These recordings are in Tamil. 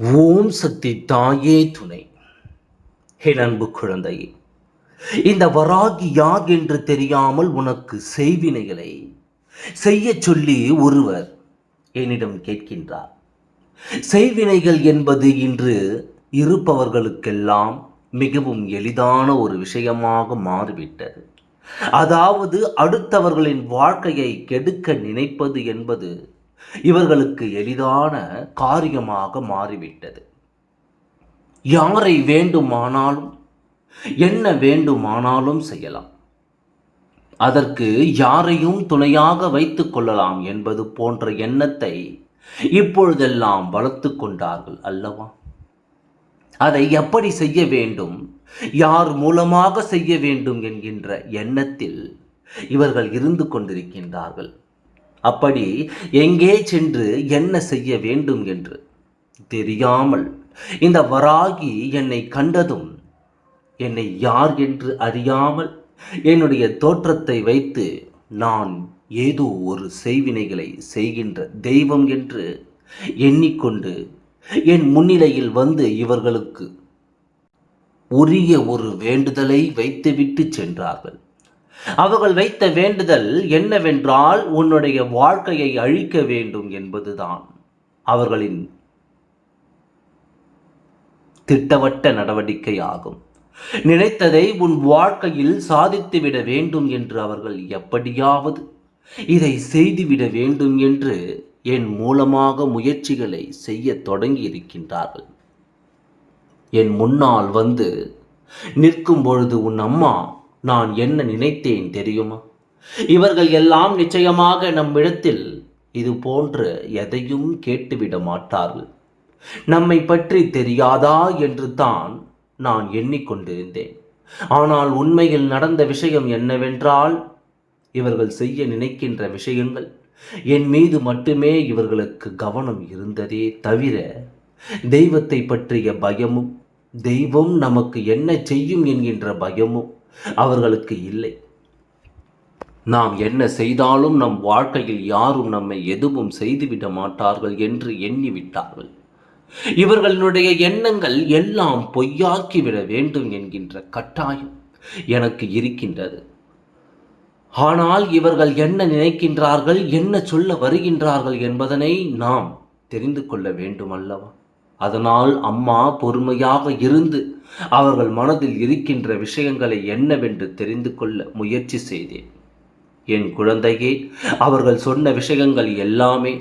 ஓம் சக்தி தாயே துணை. என் அன்பு குழந்தையே இந்த வராகி யார் என்று தெரியாமல் உனக்கு செய்வினைகளை செய்யச் சொல்லி ஒருவர் என்னிடம் கேட்கின்றார். செய்வினைகள் என்பது இன்று இருப்பவர்களுக்கெல்லாம் மிகவும் எளிதான ஒரு விஷயமாக மாறிவிட்டது. அதாவது அடுத்தவர்களின் வாழ்க்கையை கெடுக்க நினைப்பது என்பது இவர்களுக்கு எளிதான காரியமாக மாறிவிட்டது. யாரை வேண்டுமானாலும் என்ன வேண்டுமானாலும் செய்யலாம். அதற்கு யாரையும் துணையாக வைத்துக் கொள்ளலாம் என்பது போன்ற எண்ணத்தை இப்பொழுதெல்லாம் வளர்த்து கொண்டார்கள் அல்லவா? அதை எப்படி செய்ய வேண்டும்? யார் மூலமாக செய்ய வேண்டும் என்கின்ற எண்ணத்தில் இவர்கள் இருந்து கொண்டிருக்கின்றார்கள். அப்படி எங்கே சென்று என்ன செய்ய வேண்டும் என்று தெரியாமல் இந்த வராகி என்னை கண்டதும் என்னை யார் என்று அறியாமல் என்னுடைய தோற்றத்தை வைத்து நான் ஏதோ ஒரு செய்வினைகளை செய்கின்ற தெய்வம் என்று எண்ணிக்கொண்டு என் முன்னிலையில் வந்து இவர்களுக்கு உரிய ஒரு வேண்டுதலை வைத்துவிட்டு சென்றார்கள். அவர்கள் வைத்த வேண்டுதல் என்னவென்றால் உன்னுடைய வாழ்க்கையை அழிக்க வேண்டும் என்பதுதான். அவர்களின் திட்டவட்ட நடவடிக்கை ஆகும் நினைத்ததை உன் வாழ்க்கையில் சாதித்துவிட வேண்டும் என்று அவர்கள் எப்படியாவது இதை செய்துவிட வேண்டும் என்று என் மூலமாக முயற்சிகளை செய்ய தொடங்கி இருக்கின்றார்கள் என் முன்னால் வந்து நிற்கும் பொழுது உன் அம்மா நான் என்ன நினைத்தேன் தெரியுமா? இவர்கள் எல்லாம் நிச்சயமாக நம்மிடத்தில் இது போன்ற எதையும் கேட்டுவிட மாட்டார்கள். நம்மை பற்றி தெரியாதா என்று தான் நான் எண்ணிக்கொண்டிருந்தேன். ஆனால் உண்மையில் நடந்த விஷயம் என்னவென்றால் இவர்கள் செய்ய நினைக்கின்ற விஷயங்கள் என் மீது மட்டுமே இவர்களுக்கு கவனம் இருந்ததே தவிர தெய்வத்தை பற்றிய பயமும் தெய்வம் நமக்கு என்ன செய்யும் என்கின்ற பயமும் அவர்களுக்கு இல்லை. நாம் என்ன செய்தாலும் நம் வாழ்க்கையில் யாரும் நம்மை எதுவும் செய்துவிட மாட்டார்கள் என்று எண்ணிவிட்டார்கள். இவர்களுடைய எண்ணங்கள் எல்லாம் பொய்யாக்கிவிட வேண்டும் என்கின்ற கட்டாயம் எனக்கு இருக்கின்றது. ஆனால் இவர்கள் என்ன நினைக்கின்றார்கள் என்ன சொல்ல வருகின்றார்கள் என்பதனை நாம் தெரிந்து கொள்ள வேண்டும் அல்லவா அதனால் அம்மா பொறுமையாக இருந்து அவர்கள் மனதில் இருக்கின்ற விஷயங்களை என்னவென்று தெரிந்து கொள்ள முயற்சி செய்தேன். என் குழந்தையே அவர்கள் சொன்ன விஷயங்கள் எல்லாமே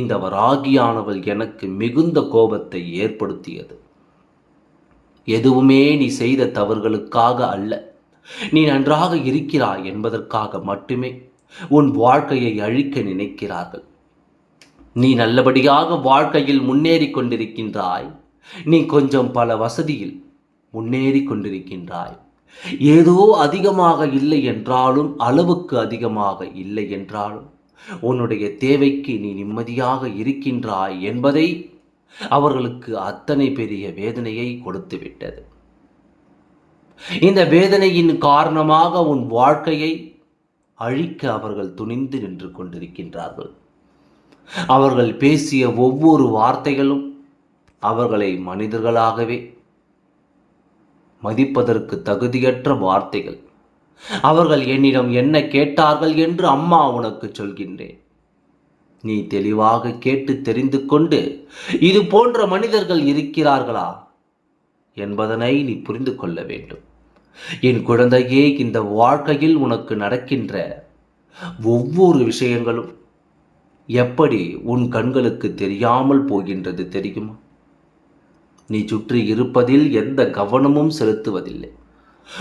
இந்த வராகியானவள் எனக்கு மிகுந்த கோபத்தை ஏற்படுத்தியது. எதுவுமே நீ செய்த தவறுகளுக்காக அல்ல. நீ நன்றாக இருக்கிறாய் என்பதற்காக மட்டுமே உன் வாழ்க்கையை அழிக்க நினைக்கிறார்கள். நீ நல்லபடியாக வாழ்க்கையில் முன்னேறி கொண்டிருக்கின்றாய். நீ கொஞ்சம் பல வசதியில் முன்னேறி கொண்டிருக்கின்றாய். ஏதோ அதிகமாக இல்லை என்றாலும் அளவுக்கு அதிகமாக இல்லை என்றாலும் உன்னுடைய தேவைக்கு நீ நிம்மதியாக இருக்கின்றாய் என்பதை அவர்களுக்கு அத்தனை பெரிய வேதனையை கொடுத்து விட்டது இந்த வேதனையின் காரணமாக உன் வாழ்க்கையை அழிக்க அவர்கள் துணிந்து நின்று கொண்டிருக்கின்றார்கள். அவர்கள் பேசிய ஒவ்வொரு வார்த்தைகளும் அவர்களை மனிதர்களாகவே மதிப்பதற்கு தகுதியற்ற வார்த்தைகள். அவர்கள் என்னிடம் என்ன கேட்டார்கள் என்று அம்மா உனக்கு சொல்கின்றேன். நீ தெளிவாக கேட்டு தெரிந்து கொண்டு இது போன்ற மனிதர்கள் இருக்கிறார்களா என்பதனை நீ புரிந்து கொள்ள வேண்டும். என் குழந்தையே இந்த வாழ்க்கையில் உனக்கு நடக்கின்ற ஒவ்வொரு விஷயங்களும் எப்படி உன் கண்களுக்கு தெரியாமல் போகின்றது தெரியுமா? நீ சுற்றி இருப்பதில் எந்த கவனமும் செலுத்துவதில்லை.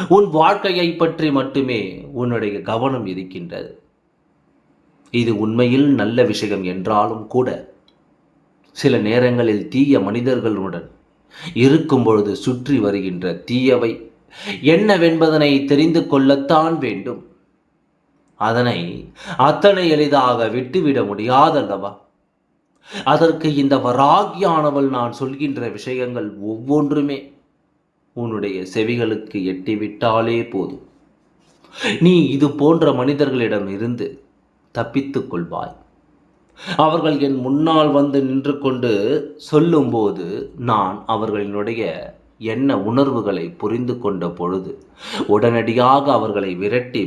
உன் வாழ்க்கையை பற்றி மட்டுமே உன்னுடைய கவனம் இருக்கின்றது. இது உண்மையில் நல்ல விஷயம் என்றாலும் கூட சில நேரங்களில் தீய மனிதர்களுடன் இருக்கும் பொழுது சுற்றி வருகின்ற தீயவை என்னவென்பதனை தெரிந்து கொள்ளத்தான் வேண்டும். அதனை அத்தனை எளிதாக விட்டுவிட முடியாதல்லவா? அதற்கு இந்த வராகியானவள் நான் சொல்கின்ற விஷயங்கள் ஒவ்வொன்றுமே உன்னுடைய செவிகளுக்கு எட்டிவிட்டாலே போதும். நீ இது போன்ற மனிதர்களிடம் இருந்து தப்பித்துக் கொள்வாய். அவர்கள் என் முன்னால் வந்து நின்று கொண்டு சொல்லும்போது நான் அவர்களினுடைய என்ன உணர்வுகளை புரிந்து கொண்ட பொழுது உடனடியாக அவர்களை விரட்டி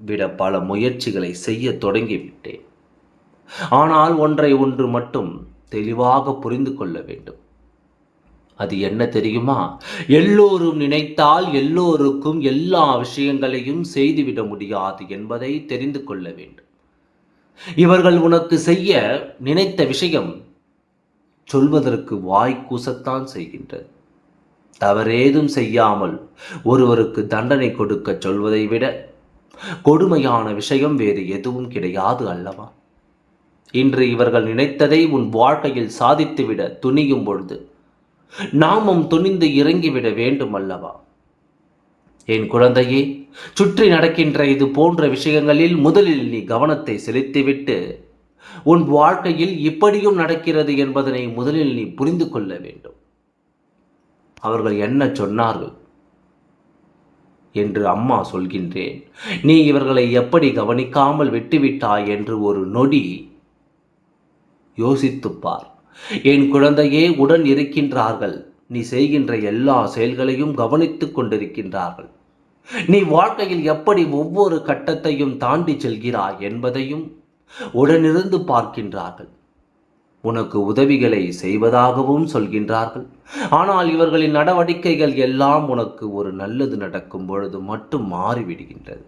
விட பல முயற்சிகளை செய்ய தொடங்கிவிட்டேன். ஆனால் ஒன்றை ஒன்று மட்டும் தெளிவாக புரிந்து கொள்ள வேண்டும். அது என்ன தெரியுமா? எல்லோரும் நினைத்தால் எல்லோருக்கும் எல்லா விஷயங்களையும் செய்துவிட முடியாது என்பதை தெரிந்து கொள்ள வேண்டும். இவர்கள் உனக்கு செய்ய நினைத்த விஷயம் சொல்வதற்கு வாய் கூசத்தான் செய்கின்றது. தவறேதும் செய்யாமல் ஒருவருக்கு தண்டனை கொடுக்க சொல்வதை விட கொடுமையான விஷயம் வேறு எதுவும் கிடையாது அல்லவா? இன்று இவர்கள் நினைத்ததை உன் வாழ்க்கையில் சாதித்துவிட துணியும் பொழுது நாமும் துணிந்து இறங்கிவிட வேண்டும் அல்லவா? என் குழந்தையே சுற்றி நடக்கின்ற இது போன்ற விஷயங்களில் முதலில் நீ கவனத்தை செலுத்திவிட்டு உன் வாழ்க்கையில் இப்படியும் நடக்கிறது என்பதனை முதலில் நீ புரிந்து கொள்ள வேண்டும். அவர்கள் என்ன சொன்னார்கள்? என்று அம்மா சொல்கின்றேன். நீ இவர்களை எப்படி கவனிக்காமல் விட்டுவிட்டாய் என்று ஒரு நொடி யோசித்துப்பார் என் குழந்தையே உடன் இருக்கின்றார்கள். நீ செய்கின்ற எல்லா செயல்களையும் கவனித்துக் கொண்டிருக்கின்றார்கள். நீ வாழ்க்கையில் எப்படி ஒவ்வொரு கட்டத்தையும் தாண்டி செல்கிறாய் என்பதையும் உடனிருந்து பார்க்கின்றார்கள். உனக்கு உதவிகளை செய்வதாகவும் சொல்கின்றார்கள். ஆனால் இவர்களின் நடவடிக்கைகள் எல்லாம் உனக்கு ஒரு நல்லது நடக்கும் பொழுது மட்டும் மாறிவிடுகின்றது.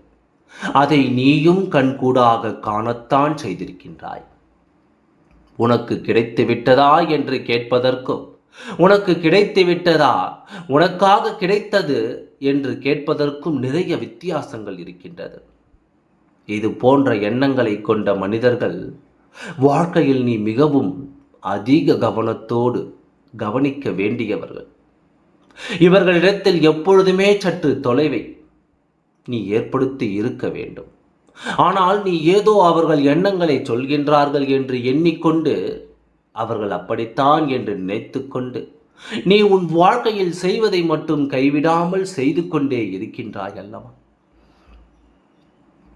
அதை நீயும் கண்கூடாக காணத்தான் செய்திருக்கின்றாய். உனக்கு கிடைத்து விட்டதா என்று கேட்பதற்கும் உனக்கு கிடைத்து விட்டதா உனக்காக கிடைத்தது என்று கேட்பதற்கும் நிறைய வித்தியாசங்கள் இருக்கின்றது. இது போன்ற எண்ணங்களை கொண்ட மனிதர்கள் வாழ்க்கையில் நீ மிகவும் அதிக கவனத்தோடு கவனிக்க வேண்டியவர்கள். இவர்களிடத்தில் எப்பொழுதுமே சற்று தொலைவை நீ ஏற்படுத்தி இருக்க வேண்டும். ஆனால் நீ ஏதோ அவர்கள் எண்ணங்களை சொல்கின்றார்கள் என்று எண்ணிக்கொண்டு அவர்கள் அப்படித்தான் என்று நினைத்துக்கொண்டு நீ உன் வாழ்க்கையில் செய்வதை மட்டும் கைவிடாமல் செய்து கொண்டே இருக்கின்றாய் அல்லவா?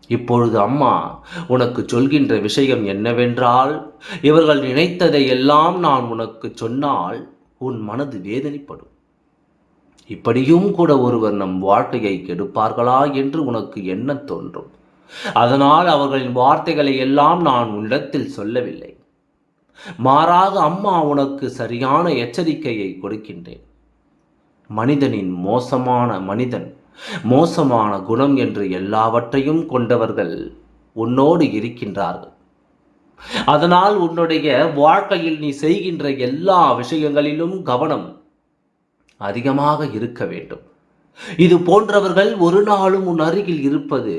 இப்பொழுது அம்மா உனக்கு சொல்கின்ற விஷயம் என்னவென்றால் இவர்கள் நினைத்ததை எல்லாம் நான் உனக்கு சொன்னால் உன் மனது வேதனைப்படும். இப்படியும் கூட ஒருவர் நம் வாழ்க்கையை கெடுப்பார்களா என்று உனக்கு என்ன தோன்றும். அதனால் அவர்களின் வார்த்தைகளை எல்லாம் நான் உன்னிடத்தில் சொல்லவில்லை. மாறாக அம்மா உனக்கு சரியான எச்சரிக்கையை கொடுக்கின்றேன். மனிதனின் மோசமான மனிதன் மோசமான குணம் என்று எல்லாவற்றையும் கொண்டவர்கள் உன்னோடு இருக்கின்றார்கள். அதனால் உன்னுடைய வாழ்க்கையில் நீ செய்கின்ற எல்லா விஷயங்களிலும் கவனம் அதிகமாக இருக்க வேண்டும். இது போன்றவர்கள் ஒரு நாளும் உன் அருகில் இருப்பது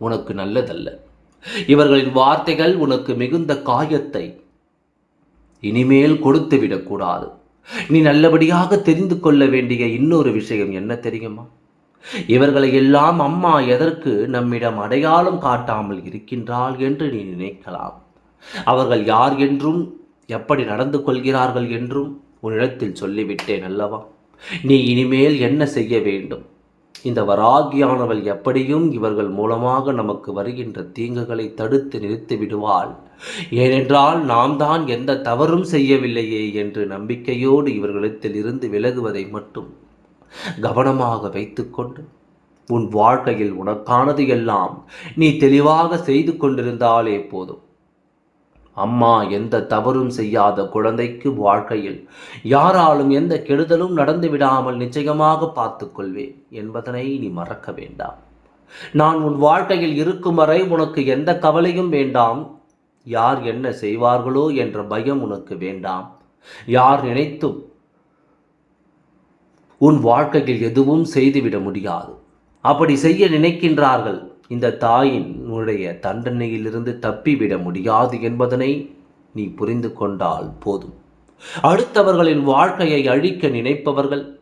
உனக்கு நல்லதல்ல. இவர்களின் வார்த்தைகள் உனக்கு மிகுந்த காயத்தை இனிமேல் கொடுத்து விடக்கூடாது நீ நல்லபடியாக தெரிந்து கொள்ள வேண்டிய இன்னொரு விஷயம் என்ன தெரியுமா? இவர்களை எல்லாம் அம்மா எதற்கு நம்மிடம் அடையாளம் காட்டாமல் இருக்கின்றாள் என்று நீ நினைக்கலாம். அவர்கள் யார் என்றும் எப்படி நடந்து கொள்கிறார்கள் என்றும் உன்னிடத்தில் சொல்லிவிட்டேன் அல்லவா? நீ இனிமேல் என்ன செய்ய வேண்டும்? இந்த வராகியானவள் எப்படியும் இவர்கள் மூலமாக நமக்கு வருகின்ற தீங்குகளை தடுத்து நிறுத்தி விடுவாள். ஏனென்றால் நாம் தான் எந்த தவறும் செய்யவில்லையே என்று நம்பிக்கையோடு இவர்களிடத்தில் இருந்து விலகுவதை மட்டும் கவனமாக வைத்துக்கொண்டு உன் வாழ்க்கையில் உனக்கானது எல்லாம் நீ தெளிவாக செய்து கொண்டிருந்தாலே போதும். அம்மா எந்த தவறும் செய்யாத குழந்தைக்கு வாழ்க்கையில் யாராலும் எந்த கெடுதலும் நடந்து விடாமல் நிச்சயமாக பார்த்துக்கொள்வேன் என்பதனை நீ மறக்க வேண்டாம். நான் உன் வாழ்க்கையில் இருக்கும் வரை உனக்கு எந்த கவலையும் வேண்டாம். யார் என்ன செய்வார்களோ என்ற பயம் உனக்கு வேண்டாம். யார் நினைத்தும் உன் வாழ்க்கையில் எதுவும் செய்துவிட முடியாது. அப்படி செய்ய நினைக்கின்றார்கள். இந்த தாயின் உடைய தண்டனையிலிருந்து தப்பிவிட முடியாது என்பதனை நீ புரிந்து கொண்டால் போதும். அடுத்தவர்களின் வாழ்க்கையை அழிக்க நினைப்பவர்கள்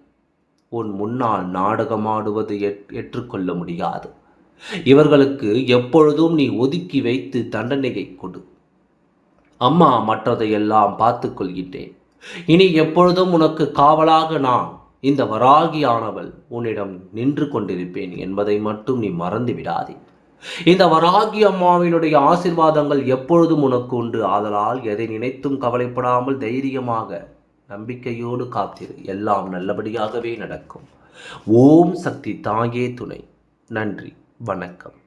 உன் முன்னால் நாடகமாடுவது ஏற்றுக்கொள்ள முடியாது. இவர்களுக்கு எப்பொழுதும் நீ ஒதுக்கி வைத்து தண்டனையை கொடு. அம்மா மற்றதையெல்லாம் பார்த்து கொள்கின்றேன். இனி எப்பொழுதும் உனக்கு காவலாக நான் இந்த வராகியானவள் உன்னிடம் நின்று கொண்டிருப்பேன் என்பதை மட்டும் நீ மறந்து விடாதே. இந்த வராகி அம்மாவினுடைய ஆசிர்வாதங்கள் எப்பொழுதும் உனக்கு உண்டு. ஆதலால் எதை நினைத்தும் கவலைப்படாமல் தைரியமாக நம்பிக்கையோடு காத்திரு. எல்லாம் நல்லபடியாகவே நடக்கும். ஓம் சக்தி தாயே துணை. நன்றி. வணக்கம்.